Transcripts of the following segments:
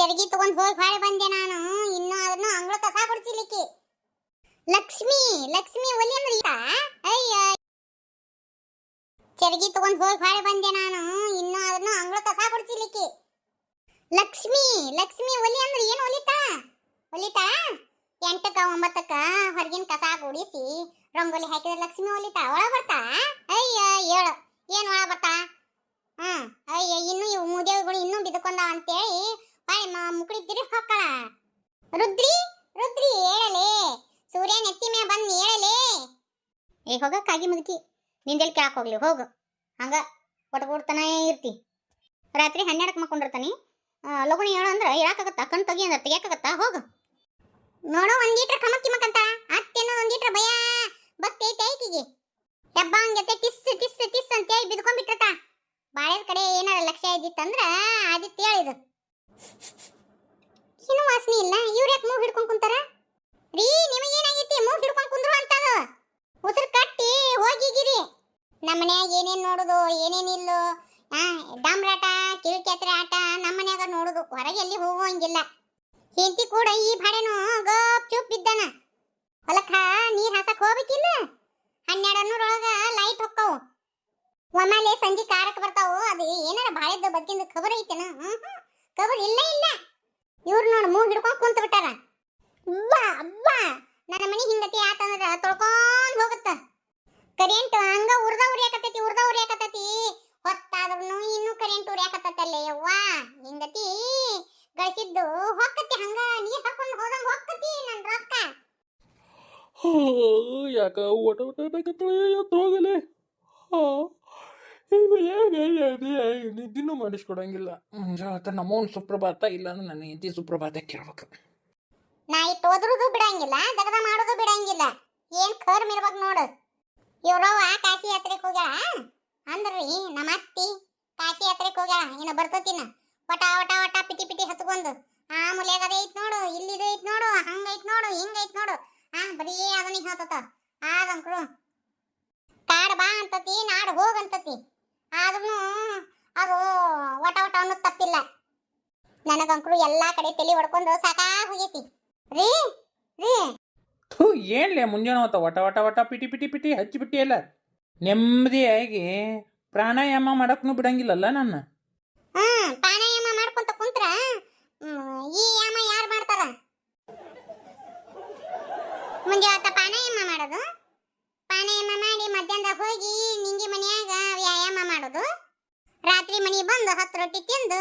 ಚರಗಿ ತಗೊಂಡ್ ಹೋಗಿ ಹೊಳೆ ಬಂದೆ ನಾನು. ಇನ್ನು ಅದನ್ನು ಅಂಗಳ ಕಸ ಕೊಡ್ಸಿಲಿಕ್ಕೆ. ಲಕ್ಷ್ಮಿ ಲಕ್ಷ್ಮಿ ಒಲಿ ಅಂದ್ರೆ ಈತ ಅಯ್ಯ. ಚರಗಿ ತಗೊಂಡ್ ಹೋಗಿ ಹೊಳೆ ಬಂದೆ ನಾನು. ಇನ್ನು ಅದನ್ನು ಅಂಗಳ ಕಸ ಕೊಡ್ಸಿಲಿಕ್ಕೆ. ಲಕ್ಷ್ಮಿ ಲಕ್ಷ್ಮಿ ಒಲಿ ಅಂದ್ರೆ ಏನು ಒಲಿತಾ? ಒಲಿತಾ? ಎಂಟಕ್ಕ, ಒಂಬತ್ತಕ್ಕ ಹೊರಗಿನ ಕಸ ಗುಡಿಸಿ ರಂಗೋಲಿ ಹಾಕಿದ್ರೆ ಲಕ್ಷ್ಮಿ ಒಲಿತಾ? ಒಳ ಬರ್ತಾ? ಅಯ್ಯ ಏಳು ಏನು ಒಳ ಬರ್ತಾ? ಹ್ಮ್, ಅಯ್ಯ, ಇನ್ನು ಇವು ಮುದೇವಿಗಳು ಇನ್ನೂ ಬಿದ್ಕೊಂಡಾವ ಅಂತೇಳಿ ಬಾಯಿ ಮುಕುಳಿ ತಿರುಗಿ ಹೊಕ್ಕಳ. ರುದ್ರಿ ರುದ್ರಿ ಹೇಳಲೇ ಸೂರ್ಯ ನೆತ್ತಿ ಮ್ಯಾ ಬಂದ್ ಹೇಳಲೇ ಏ, ಹೋಗ, ಕಾಗಿ ಮುದುಕಿ. ನಿಂದೆಲ್ಲಿ ಕೇಳಕ್ ಹೋಗ್ಲಿ, ಹೋಗು. ಹಂಗ ಒಟ್ಕೊಡ್ತಾನೆ ಇರ್ತಿ. ರಾತ್ರಿ ಹನ್ನೆರಡಕ್ಕೆ ಮಕ್ಕೊಂಡಿರ್ತಾನಿ. ಲಗುಣಿ ಹೇಳು ಅಂದ್ರೆ ಹೇಳಕ್ಕಾಗತ್ತಾ ಕಣ್ ತೆಗಿ ಅಂದ್ರೆ ತೆಗಿಯಕ್ಕಾಗತ್ತಾ ಹೋಗು. ನೋಡು ಒಂದೀಟ್ರ ಕಮಕ್ಕಿ ಮಕ್ಕಂತ. ಒಂದ್ ಒಂದೀಟ್ರ ಭಯ. ಭಕ್ತಿ ಐತೆ ಐಕಿಗೆ. ಹೆಬ್ಬ ಹಂಗತೆ, ಟಿಸ್ ಟಿಸ್ ಟಿಸ್ ಅಂತೇಳಿ ಬಿದ್ಕೊಂಡ್ಬಿಟ್ಟತ ಬಾಳೆದ ಕಡೆ ಏನಾರ ಲಕ್ಷ್ಯ ಇದ್ದಿತ್ತಂದ್ರ ಆದಿತ್ಯ ಹೇಳಿದು ಏನು ವಾಸನೆ ಇಲ್ಲ. ಇವ್ರ ಯಾಕೆ ಮೂಗ್ ಹಿಡ್ಕೊಂಡು ಕುಂತಾರ? ರೀ, ನಿಮಗೆ ಏನಾಗೈತಿ? ಮೂಗ್ ಹಿಡ್ಕೊಂಡ್ ಕುಂದ್ರು ಅಂತದ. ಉಸಿರು ಕಟ್ಟಿ ಹೋಗಿಗಿರಿ ನಮ್ಮ ಮನ್ಯಾಗ ಏನೇನ್ ನೋಡುದು ಏನೇನಿಲ್ಲೋ ಆ, ಡಾಮ್ರಾಟ ಕಿರಿಕ್ಯಾತ್ರೆ ಆಟ ನಮ್ಮ ಮನ್ಯಾಗ ನೋಡುದು. ಹೊರಗೆ ಎಲ್ಲಿ ಹೋಗುವಂಗಿಲ್ಲ ಹೆಂಡತಿ ಕೂಡ ಈ ಭಾಡೆನು ಗಪ್ ಚೂಪ್ ಬಿದ್ದಾನ ಹೊಲಕ್ಕ ನೀರ್ ಹಾಸಕ್ ಹೋಗ್ಬೇಕಿಲ್ಲ? ಹನ್ನೆರಡು ನೂರೊಳಗ ಲೈಟ್ ಹೊಕ್ಕವು. ಒಮ್ಮೆಲೆ ಸಂಜೆ ಕಾರಕ್ಕೆ ಬರ್ತಾವು. ಅದು ಏನಾರ ಬಾಳೆದ್ದು ಬಗ್ಗಿಂದ ಖಬರ್ ಐತೆನ? ಖಬರ್ ಇಲ್ಲ ಇಲ್ಲ. ಇವ್ರು ನೋಡು ಮೂಗ್ ಹಿಡ್ಕೊಂಡ್ ಕುಂತ ಬಿಟ್ಟಾರ. ಅಬ್ಬಾ ಅಬ್ಬಾ ನನ್ನ ಮನೆ ಹಿಂಗತಿ ಆತಂದ್ರ ತೊಳ್ಕೊಂಡ್ ಹೋಗುತ್ತ. ಕರೆಂಟ್ ಹಂಗ ಉರ್ದ ಉರಿಯಾಕತ್ತೈತಿ ಉರ್ದ ಉರಿಯಾಕತ್ತೈತಿ ಹೊತ್ತಾದ್ರೂ ಇನ್ನೂ ಕರೆಂಟ್ ಉರಿಯಾಕತ್ತಲ್ಲೇ ಯವ್ವ. ಹಿಂಗತಿ ಗಳಿಸಿದ್ದು ಹೊಕ್ಕತಿ ಹಂಗ ನೀರ್ ಹಾಕೊಂಡ್ ಹೋದಂಗ ಹೊಕ್ಕತಿ ನನ್ ರೊಕ್ಕ. ಯಾಕ ಓಟ ಓಟ ಹೋಗಲೆ ನಿದ್ದಿನೂ ಮಾಡಿಸ್ಕೊಡಂಗಿಲ್ಲ. ಮುಂಜಾನೆ ನಮ್ಮವನ್ ಸುಪ್ರಭಾತ ಇಲ್ಲ ಅಂದ್ರೆ ನನ್ನ ಹೆಂಡತಿ ಸುಪ್ರಭಾತ ಕೇಳ್ಬೇಕು. ನಾ ಇಟ್ಟು ಒದ್ರುದು ಬಿಡಂಗಿಲ್ಲ, ದಗದ ಮಾಡೋದು ಬಿಡಂಗಿಲ್ಲ. ಏನ್ ಕರ್ಮ್ ಇರ್ಬೇಕು ನೋಡು. ಇವ್ರವ್ವ ಕಾಶಿ ಯಾತ್ರೆಗೆ ಹೋಗ್ಯಾಳ ಅಂದ್ರಿ, ನಮ್ಮ ಅತ್ತಿ ಕಾಶಿ ಯಾತ್ರೆಗೆ ಹೋಗ್ಯಾಳ, ಇನ್ನು ಬರ್ತತಿನ. ವಟ ವಟ ವಟ, ಪಿಟಿ ಪಿಟಿ ಹತ್ಕೊಂಡು. ಆ ಮೂಲೆಗ ಅದೇ ಐತ್ ನೋಡು, ಇಲ್ಲಿದು ಐತ್ ನೋಡು, ಹಂಗ ಐತ್ ನೋಡು, ಹಿಂಗ ಐತ್ ನೋಡು. ಆ, ಬರೀ ಅದನ್ನ ಹೇಳ್ತತ. ಆದಂಕ್ರು ಕಾಡ್ ಬಾ ಅಂತತಿ, ನಾಡ್ ಹೋಗಂತತಿ ಆದ್ರೂ ಅದು ಒಟ ಒಟ ಅನ್ನೋದು ತಪ್ಪಿಲ್ಲ. ನನಗಂಕ್ರು ಎಲ್ಲಾ ಕಡೆ ತಲೆ ಹೊಡ್ಕೊಂಡು ಸಾಕಾ ಹೋಗೈತಿ. ರೀ ರೀ. ಥೂ ಏನ್ಲೇ ಮುಂಜಾನೆ ಹೊತ್ತ ಒಟ ಒಟ ಒಟ ಪಿಟಿ ಪಿಟಿ ಪಿಟಿ ಹಚ್ಚಿಬಿಟ್ಟಿ ಎಲ್ಲ. ನೆಮ್ಮದಿಯಾಗಿ ಪ್ರಾಣಾಯಾಮ ಮಾಡಕ್ನು ಬಿಡಂಗಿಲ್ಲಲ್ಲ ನನ್ನ? ಹ್ಮ್ ಪ್ರಾಣಾಯಾಮ ಮಾಡ್ಕೊಂತ ಕುಂತ್ರ ಹ್ಮ್, ಈ ಯಾಮ ಯಾರು ಮಾಡ್ತಾರ? ಮುಂಜಾವತ್ತ ಪ್ರಾಣಾಯಾಮ ಮಾಡೋದು? ಪ್ರಾಣಾಯಾಮ ಮಾಡಿ ಮಧ್ಯಾಹ್ನದಾಗ ಹೋಗಿ ವ್ಯಾಯಾಮ ಮಾಡೋದು ರಾತ್ರಿ ಮನಿ ಬಂದು ಹತ್ತು ರೊಟ್ಟಿ ತಿಂದು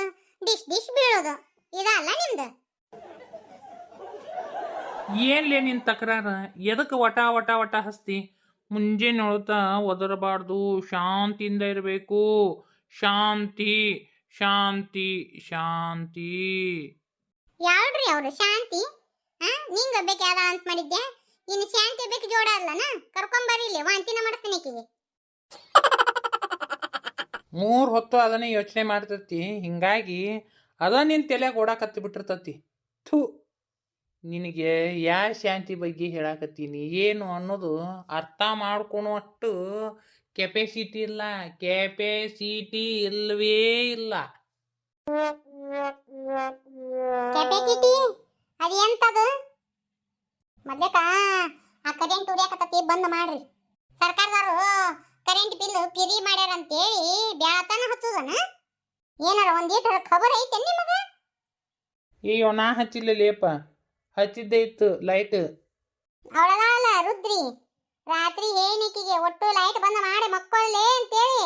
ಡಿಶ್ ಡಿಶ್ ಬೀಳೋದು. ಇದಲ್ಲ ನಿಮ್ದು? ಏನ್ಲೇ ನಿನ್ ತಕರಾರ? ಎದಕ್ಕೆ ವಟ ವಟ ವಟ ಹಸ್ತಿ? ಮುಂಜಾನೆ ಹೊಳ್ತಾ ಒದರಬಾರ್ದು. ಶಾಂತಿಯಿಂದ ಇರಬೇಕು. ಶಾಂತಿ ಶಾಂತಿ ಶಾಂತಿ. ಯಾವ್ರಿ ಅವರು? ಶಾಂತಿ? ನಿಂಗ ಬೇಕು ಯಾವ್ದ ಅಂತ ಮಾಡಿದ್ದೆ ಇನ್ನು ಶಾಂತಿ ಬೇಕು ಜೋಡ ಅಲ್ಲನ? ಕರ್ಕೊಂಡ್ ಇಲ್ಲಿ ವಾಂತಿನ ಮಾಡಿಸ್ತೀನಿ ಮೂರು ಹೊತ್ತು ಅದನ್ನೇ ಯೋಚನೆ ಮಾಡ್ತತಿ. ಹಿಂಗಾಗಿ ಅದ ನಿನ್ನ ತಲೆಗೆ ಓಡಾಕತ್ತಿ ಬಿಟ್ಟಿರ್ತತಿ ಥೂ, ನಿನಗೆ ಯಾ ಶಾಂತಿ ಬಗ್ಗೆ ಹೇಳಾಕತ್ತೀನಿ? ಏನು ಅನ್ನೋದು ಅರ್ಥ ಮಾಡ್ಕೊಳೋಷ್ಟು ಕೆಪಾಸಿಟಿ ಇಲ್ಲ. ಕೆಪಾಸಿಟಿ ಇಲ್ಲವೇ ಇಲ್ಲ. ಕೆಪಾಸಿಟಿ ಅದು ಆ ಮಾಡ್ರಿ. ಸರ್ಕಾರದವರು ಕರೆಂಟ್ ಬಿಲ್ ಪಿರಿ ಮಾಡ್ಯಾರ ಅಂತೇಳಿ ಬ್ಯಾತನ ಹಚ್ಚುದನ? ಏನಾರ ಒಂದ್ ಈಟರ ಖಬರ್ ಐತೆ ನಿಮಗ? ಅಯ್ಯೋ ನಾ ಹಚ್ಚಿಲ್ಲ ಲೇಪ ಹಚ್ಚಿದ್ದೆ ಇತ್ತು ಲೈಟ್ ಅವಳಲ್ಲ ರುದ್ರಿ. ರಾತ್ರಿ ಏನಿಕಿಗೆ ಒಟ್ಟು ಲೈಟ್ ಬಂದ ಮಾಡಿ ಮಕ್ಕಳೇ ಅಂತೇಳಿ.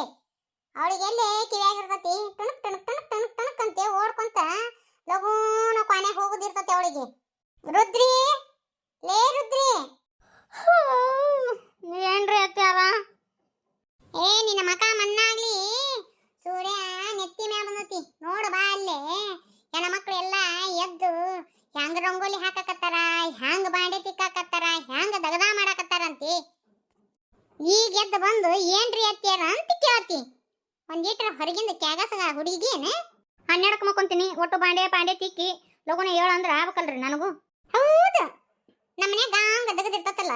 ಅವಳಿಗೆ ಎಲ್ಲೇ ಕಿವಿಯಾಗಿರ್ತತಿ ಟುಣುಕ್ ಟುಣುಕ್ ಟುಣುಕ್ ಅಂತ ಓಡ್ಕೊಂತ ಲಗೂನ ಕೊನೆಗೆ ಹೋಗುದಿರ್ತತಿ ಅವಳಿಗೆ ರುದ್ರಿ ಲೇ ರುದ್ರಿ ಏನ್ರಿ ಅತ್ಯಾರ ಏ ನಿನ್ನ ಮಕ ಮಣ್ಣಾಗ್ಲಿ ಸೂರ್ಯ ನೆತ್ತಿ ಮ್ಯಾಲ ಬಂದತಿ ನೋಡು ಬಾ ಅಲ್ಲೇ ಹೆಣ್ಣ ಮಕ್ಳು ಎಲ್ಲ ಎದ್ದು ಹೆಂಗ್ ರಂಗೋಲಿ ಹಾಕಕತ್ತಾರ ಹೆಂಗ್ ಬಾಂಡೆ ತಿಕ್ಕಾಕತ್ತಾರ ಹೆಂಗ್ ದಗದ ಮಾಡಾಕತ್ತಾರಂತಿ ಬಂದು ಏನ್ರಿ ಅತ್ತಿಯರ ಅಂತ ಕೇಳತ್ತಿ. ಒಂದ್ ಲೀಟರ್ ಹೊರಗಿಂದ ಕ್ಯಾಗಸಗ ಹುಡುಗಿಯೇನ ಹನ್ನೆರಡಕ್ಕೆ ಮಕ್ಕೊಂತೀನಿ, ಒಟ್ಟು ಬಾಂಡೆ ಪಾಂಡೆ ತಿಕ್ಕಿ, ಲಗುನ ಹೇಳು ಅಂದ್ರೆ ಆಗ್ಬೇಕಲ್ರಿ ನನಗೂ. ಹೌದು. ನಮ್ಮನೆ ಹಂಗ ದಗದಿರ್ತತಲ್ಲ.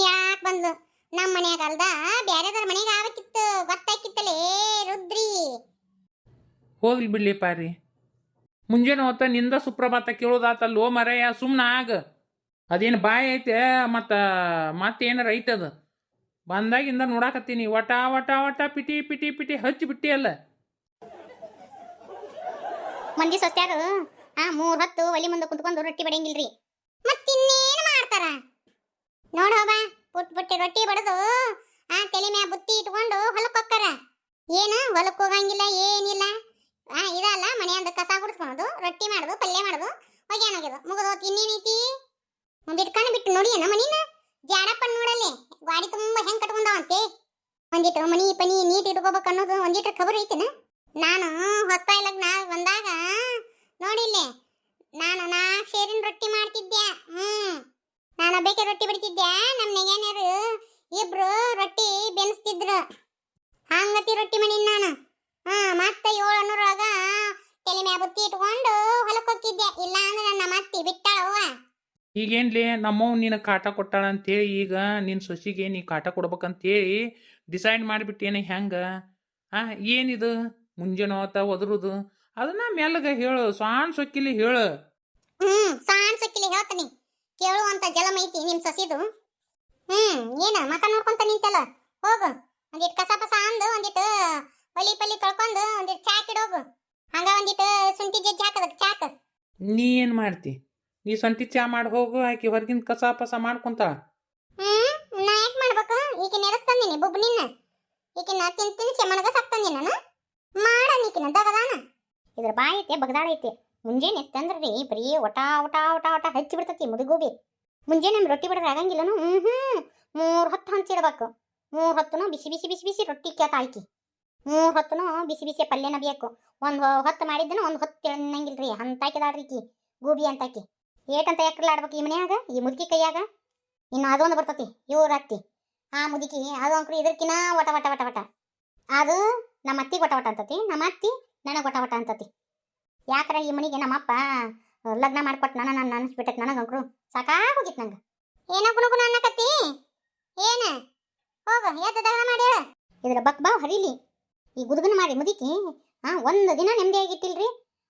ಯಾಕೆ ಬಂದು ನಮ್ಮ ಮನೆಯಾಗ ಅಲ್ದ ಬ್ಯಾರೆದವ್ರ ಮನೆಗೆ ಆಗಕ್ಕಿತ್ತು ಗೊತ್ತಾಕಿತ್ತಲೇ ರುದ್ರಿ. ಹೋಗ್ಲಿ ಬಿಡ್ಲಿ ಪಾರಿ. ಮುಂಜಾನೆ ಹೊತ್ತ ನಿಂದ ಸುಪ್ರಭಾತ ಕೇಳೋದಾತಲ್ಲೋ ಮರೆಯ ಸುಮ್ಮನೆ ಆಗ. ಅದೇನು ಬಾಯಿ ಐತೆ, ಮತ್ತು ಮತ್ತೇನಾರ ಐತದ? ಬಂದಾಗಿಂದ ನೋಡಾಕತ್ತೀನಿ. ವಟ ವಟ ವಟ, ಪಿಟಿ ಪಿಟಿ ಪಿಟಿ, ಹಚ್ಚಿ ಬಿಟ್ಟಿ ಅಲ್ಲ. ಮಂದಿ ಸೊಸ್ತ್ಯಾರು, ಆ, ಮೂರ್ ಹೊತ್ತು ಒಲಿ ಮುಂದೆ ಕುಂತ್ಕೊಂಡು ರೊಟ್ಟಿ ಬಡಿಯಂಗಿಲ್ರಿ. ಮತ್ತಿನ್ನೇನು ಮಾಡ್ತಾರ? ನೋಡ ಹೋಗ ಪುಟ್, ಪುಟ್ಟಿ ರೊಟ್ಟಿ ಬಡದು, ಆ, ತಲೆ ಮ್ಯಾ ಬುತ್ತಿ ಇಟ್ಕೊಂಡು ಹೊಲಕ್ಕೆ ಹೋಗ್ತಾರ. ಏನು ಹೊಲಕ್ಕೆ ಹೋಗಂಗಿಲ್ಲ, ಏನಿಲ್ಲ. ಆ, ಇದಲ್ಲ, ಮನೆಯಂದ ಕಸ ಗುಡಿಸ್ಕೊಳೋದು, ರೊಟ್ಟಿ ಮಾಡೋದು, ಪಲ್ಯ ಮಾಡೋದು ಒಗ್ಯಾನೋಗ್ಯದು ಮುಗಿದೋತ್ ಇನ್ನೇನೈತಿ ಕಣ್ಣು ಬಿಟ್ಟು ನೋಡಿ ಏನ ಮನಿನ ಜಾಡಪ್ಪ ಗಾಡಿ ತುಂಬಾ ಹೆಂಗ್ ಕಟ್ಕೊಂಡಾವಂತೆ ಒಂದಿಟ್ಟು ಮನಿ, ಪನಿ, ನೀಟ್ ಇಟ್ಕೋಬೇಕು ಅನ್ನೋದು ಒಂದಿಟ್ರ ಖಬರ್ ಐತೆನ? ನಾನು ಹೊಸ್ತಾಯಿ ಲಗ್ನ ಬಂದಾಗ ನೋಡಿಲ್ಲೇ ನಾನು ನಾ ಶೇರಿನ ರೊಟ್ಟಿ ಮಾಡ್ತಿದ್ದೆ, ಹ್ಮ್. ನಾನು ಬೇಕೆ ರೊಟ್ಟಿ ಬಿಡ್ತಿದ್ದೆ ನಮ್ಮ ನೆಗೆನೇರು ಇಬ್ರು ರೊಟ್ಟಿ ಬೆನ್ಸ್ತಿದ್ರು. ಹಂಗತಿ ರೊಟ್ಟಿ ಮಾಡಿನ ನಾನು. ಹಾ, ಮತ್ತೆ ಏಳು ಅನ್ನೂರಾಗ ತಲೆ ಮ್ಯಾ ಬುತ್ತಿ ಇಟ್ಕೊಂಡು ಹೊಲಕ್ಕೆ ಹೋಗ್ತಿದ್ದೆ. ಇಲ್ಲ ಅಂದ್ರೆ ನನ್ನ ಮತ್ತಿ ಬಿಟ್ಟಾಳವ್ವ. ಈಗೇನ್ಲಿ ನಮ್ಮವ್ ನಿನ್ನ ಕಾಟ ಕೊಟ್ಟಾಳ ಅಂತೇಳಿ ಈಗ ನಿನ್ನ ಸೊಸಿಗೆ ನೀ ಕಾಟ ಕೊಡ್ಬೇಕಂತೇಳಿ ಡಿಸೈಡ್ ಮಾಡಿಬಿಟ್ಟೇನೆ ಹೆಂಗೆ? ಆ ಏನಿದು? ಮುಂಜಾನೆ ಹೋತ ಒದರುದು. ಅದನ್ನ ಮೆಲ್ಲಗ ಹೇಳು ಸಾಣ್ ಸೊಕ್ಕಿಲಿ ಹೇಳು. ಹ್ಮ್ ಸಾಣ್ ಸೊಕ್ಕಿಲಿ ಹೇಳ್ತೀನಿ. ಕೇಳುವಂತ ಜಲಮ ಐತಿ ನಿಮ್ ಸಸಿದು. ಹ್ಮ್ ಏನ ಮತ ನೋಡ್ಕೊಂತ ನಿಂತಲ್ಲ? ಹೋಗು. ಒಂದಿಟ್ ಕಸ ಪಸ ಅಂದು ಒಂದಿಟ್ ಒಲಿ ಪಲ್ಲಿ ತೊಳ್ಕೊಂಡು ಒಂದಿಟ್ ಚಾಕ್ ಇಡೋಗು ಹಂಗ. ಒಂದಿಟ್ ಶುಂಠಿ ಜಜ್ಜಿ ಹಾಕದ ಚಾಕ್. ನೀ ಏನ್ ಮಾಡ್ತಿ? ನೀ ಸೊಂಟಿ ಚಾ ಮಾಡಿ ಹೋಗು, ಆಕಿ ಹೊರಗಿನ ಕಸ ಪಸ ಮಾಡ್ಕೊಂತಾಳ ಹ್ಮ್, ನಾ ಯಾಕೆ ಮಾಡ್ಬೇಕು? ಈಕೆ ಎದಕ್ ತಂದಿನಿ? ಬುಬ್ನಿನ್ನ ಈಗಿನ ತಿನ್ ತಿನ್ಸಿ ಮನಗ ಸಾಕ್ತಂದಿ ನಾನು. ಮಾಡ ನೀಕಿನ ದಗದಾನ. ಇದ್ರ ಬಾಯಿ ಐತೆ, ಬಗದಾಳ ಐತೆ. ಮುಂಜಾನೆ ರೀ ಬರೀ ಒಟ ಒಟ ಒಟ ಒಟ ಹಚ್ಚಿ ಬಿಡ್ತತಿ ಮುದುಗೋಬಿ ಮುಂಜಾನೆ ನಮ್ಮ ರೊಟ್ಟಿ ಬಿಡ್ರೆ ಆಗಂಗಿಲ್ಲನು ಹ್ಞೂ ಮೂರು ಮೂರ್ ಹೊತ್ತು ಹಂಚಿಡ್ಬೇಕು ಮೂರು ಹೊತ್ತುನು ಬಿಸಿ ಬಿಸಿ ಬಿಸಿ ಬಿಸಿ ರೊಟ್ಟಿ ಕೇತ ಆಯ್ಕಿ ಮೂರು ಹೊತ್ತುನು ಬಿಸಿ ಬಿಸಿ ಪಲ್ಯನ ಬೇಕು ಒಂದ್ ಹೊತ್ತು ಮಾಡಿದ್ದನ ಒಂದ್ ಹೊತ್ತು ತಿನ್ನಂಗಿಲ್ರಿ. ಅಂತಾಕಿದಾಳ್ರಿ ಈಕಿ. ಗೋಬಿ ಅಂತಾಕಿ. ಏಟಂತ ಎಕ್ರಲಾಡ್ಬೇಕು ಈ ಮನ್ಯಾಗ, ಈ ಮುದುಕಿ ಕೈಯಾಗ? ಇನ್ನು ಅದೊಂದು ಬರ್ತತಿ, ಇವ್ರ ಅತ್ತಿ. ಆ ಮುದುಕಿ, ಅದು ಅಂಕ್ರು ಇದಕ್ಕಿನ ವಟ ವಟ ವಟ ವಟ. ಅದು ನಮ್ಮ ಅತ್ತಿಗೆ ವಟ ವಟ ಅಂತತಿ, ನಮ್ಮ ಅತ್ತಿ ನನಗೆ ವಟ ವಟ ಅಂತತಿ. ಯಾಕರ ಈ ಮನೆಗೆ ನಮ್ಮಪ್ಪ ಲಗ್ನ ಮಾಡ್ಕೊಟ್ಟು ನನ್ನ ನಾನು ಅನಿಸ್ಬಿಟ್ಟೈತೆ ನನಗಂಕ್ರು ಸಾಕಾಗೋಗಿತ್ತು ನಂಗೆ. ಏನೋ ಕುಣುಕುಣ ಅನ್ನಕತ್ತಿ? ಏನ? ಹೋಗ, ಎದ್ದು ದಗನ ಮಾಡಿ ಇದ್ರ ಬಕ್ ಬಾ ಹರಿಲಿ. ಈ ಗುದುಗನ ಮಾಡಿ ಮುದುಕಿ ಹಾಂ ಒಂದು ದಿನ ನೆಮ್ಮದಿಯಾಗಿಟ್ಟಿಲ್ರಿ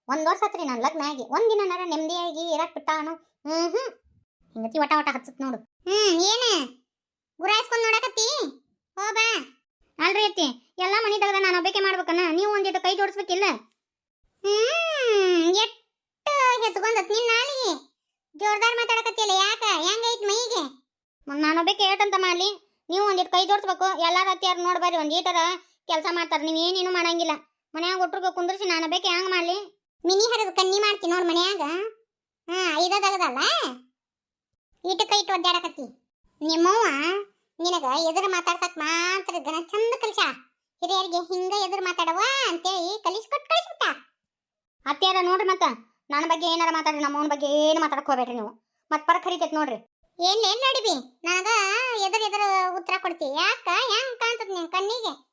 ಒಂದು ವರ್ಷ ಆತ್ರಿ ನಾನು ಲಗ್ನ ಆಗಿ. ಒಂದು ದಿನನಾರ ನೆಮ್ಮದಿಯಾಗಿ ಇರಕ್ ಬಿಟ್ಟಾನು ಹ್ಮ್ ಹ್ಮ್. ಹಿಂಗತಿ ವಟ ವಟ ಹಚ್ಚತ್ ನೋಡು. ಹ್ಮ್, ಏನು? ಗುರಾಯಿಸ್ಕೊಂಡ್ ನೋಡಕತ್ತಿ? ಹೋ, ಬಾ. ಅಲ್ರಿ ಅತ್ತಿ, ಎಲ್ಲ ಮನಿ ನಾನು ಒಬ್ಬಕ್ಕೆ ಮಾಡ್ಬೇಕನ್ನ ನೀವು ಒಂದಿಟ್ಟು ಕೈ ಜೋಡಿಸ್ಬೇಕಿಲ್ಲ? ಹ್ಮ್, ಎಟ್ಟು ಹೆತ್ಕೊಂಡತ್ ನಿನ್ನ ನಾಲಿಗೆ ಜೋರ್ದಾರ್ ಮಾತಾಡಕತ್ತಿಲ್ಲ ಯಾಕ? ಹೆಂಗೈತ್ ಮೈಗೆ? ನಾನು ಹೇಳ್ತಂತ ಮಾಡ್ಲಿ. ನೀವು ಒಂದಿಟ್ಟು ಕೈ ಜೋಡಿಸ್ಬೇಕು. ಎಲ್ಲಾರ ಅತ್ತಿಯಾರು ನೋಡ್ಬಾರಿ ಒಂದ್ ಈಟರ ಕೆಲಸ ಮಾಡ್ತಾರೆ. ನೀವು ಏನೇನು ಮಾಡಂಗಿಲ್ಲ. ಮನ್ಯಾಗ ಒಟ್ರಿಗೆ ಕುಂದ್ರಿಸಿ ನಾನು ಒಬ್ಬಕ್ಕೆ ಹೆಂಗ್ ಮಾಡ್ಲಿ? ಮಿನಿ ಹರಿದು ಕಣ್ಣಿ ಮಾಡ್ತೀನಿ ನೋಡ್ ಮನ್ಯಾಗ? ಹಾ ಐದದಾಗದಲ್ಲ ಇಟ್ಟು ಕೈ ಇಟ್ಟು ಒದ್ದಾಡಕತ್ತಿ. ನಿಮ್ಮವ್ವ ನಿನಗ ಎದುರು ಮಾತಾಡ್ಸಕ್ ಮಾತ್ರ ಗಣ ಚಂದ ಕಲಿಸ ಹಿರಿಯರಿಗೆ ಹಿಂಗ ಎದುರು ಮಾತಾಡವ ಅಂತೇಳಿ ಕಲಿಸ್ಕೊಟ್ ಕಳಿಸ್ಬಿಟ್ಟ. ಅತ್ಯಾರ ನೋಡ್ರಿ ಮತ್ತ ನನ್ನ ಬಗ್ಗೆ ಏನಾರ ಮಾತಾಡ್ರಿ ನಮ್ಮವನ ಬಗ್ಗೆ ಏನು ಮಾತಾಡಕ್ ಹೋಗ್ಬೇಡ್ರಿ ನೀವು. ಮತ್ ಪರ ಕರಿತೈತಿ ನೋಡ್ರಿ. ಏನ್ ಏನ್ ನಡಿಬಿ? ನನಗ ಎದುರು ಎದುರು ಉತ್ತರ ಕೊಡ್ತಿ. ಯಾಕ, ಹೆಂಗ್ ಕಾಣ್ತದ ನಿನ್ ಕಣ್ಣಿಗೆ?